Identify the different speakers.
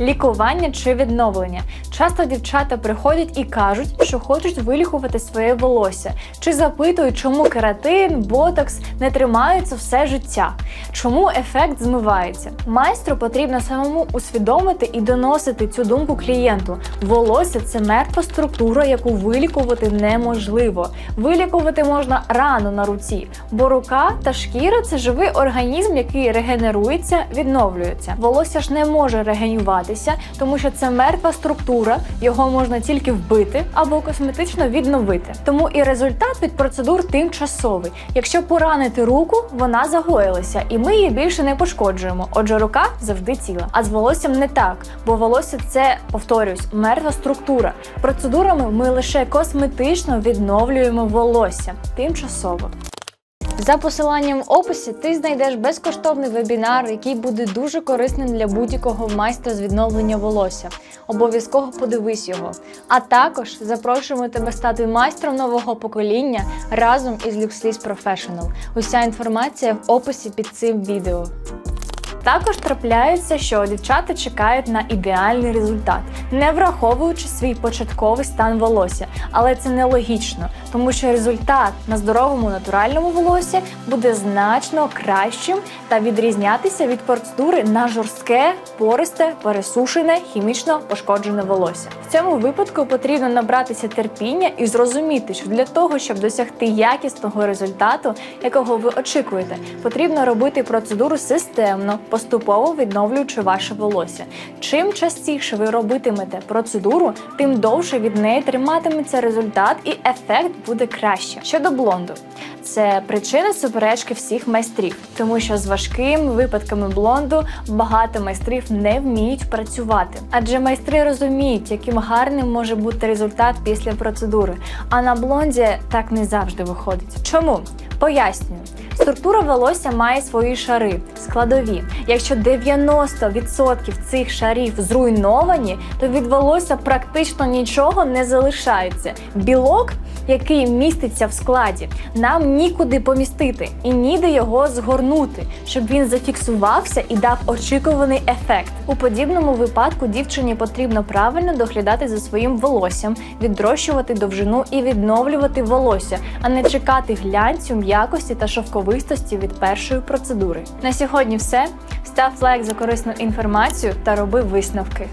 Speaker 1: Лікування чи відновлення. Часто дівчата приходять і кажуть, що хочуть вилікувати своє волосся, чи запитують, чому кератин, ботокс не тримаються все життя, чому ефект змивається. Майстру потрібно самому усвідомити і доносити цю думку клієнту. Волосся це мертва структура, яку вилікувати неможливо. Вилікувати можна рану на руці, бо рука та шкіра це живий організм, який регенерується, відновлюється. Волосся ж не може регенюватися, тому що це мертва структура, його можна тільки вбити або косметично відновити. Тому і результат від процедур тимчасовий. Якщо поранити руку, вона загоїлася, і ми її більше не пошкоджуємо. Отже, рука завжди ціла. А з волоссям не так, бо волосся це, повторюсь, мертва структура. Процедурами ми лише косметично відновлюємо волосся тимчасово. За посиланням в описі ти знайдеш безкоштовний вебінар, який буде дуже корисним для будь-якого майстра з відновлення волосся. Обов'язково подивись його. А також запрошуємо тебе стати майстром нового покоління разом із LuxLease Professional. Уся інформація в описі під цим відео. Також трапляється, що дівчата чекають на ідеальний результат, не враховуючи свій початковий стан волосся. Але це нелогічно, тому що результат на здоровому натуральному волосі буде значно кращим та відрізнятися від процедури на жорстке, пористе, пересушене, хімічно пошкоджене волосся. В цьому випадку потрібно набратися терпіння і зрозуміти, що для того, щоб досягти якісного результату, якого ви очікуєте, потрібно робити процедуру системно, поступово відновлюючи ваше волосся. Чим частіше ви робитимете процедуру, тим довше від неї триматиметься результат і ефект буде краще. Щодо блонду, це причина суперечки всіх майстрів, тому що з важкими випадками блонду багато майстрів не вміють працювати. Адже майстри розуміють, яким гарним може бути результат після процедури. А на блонді так не завжди виходить. Чому? Пояснюю. Структура волосся має свої шари, складові. Якщо 90% цих шарів зруйновані, то від волосся практично нічого не залишається. Білок, який міститься в складі, нам нікуди помістити і ніде його згорнути, щоб він зафіксувався і дав очікуваний ефект. У подібному випадку дівчині потрібно правильно доглядати за своїм волоссям, відрощувати довжину і відновлювати волосся, а не чекати глянцю, м'якості та шовковистості від першої процедури. На сьогодні все. Став лайк за корисну інформацію та роби висновки.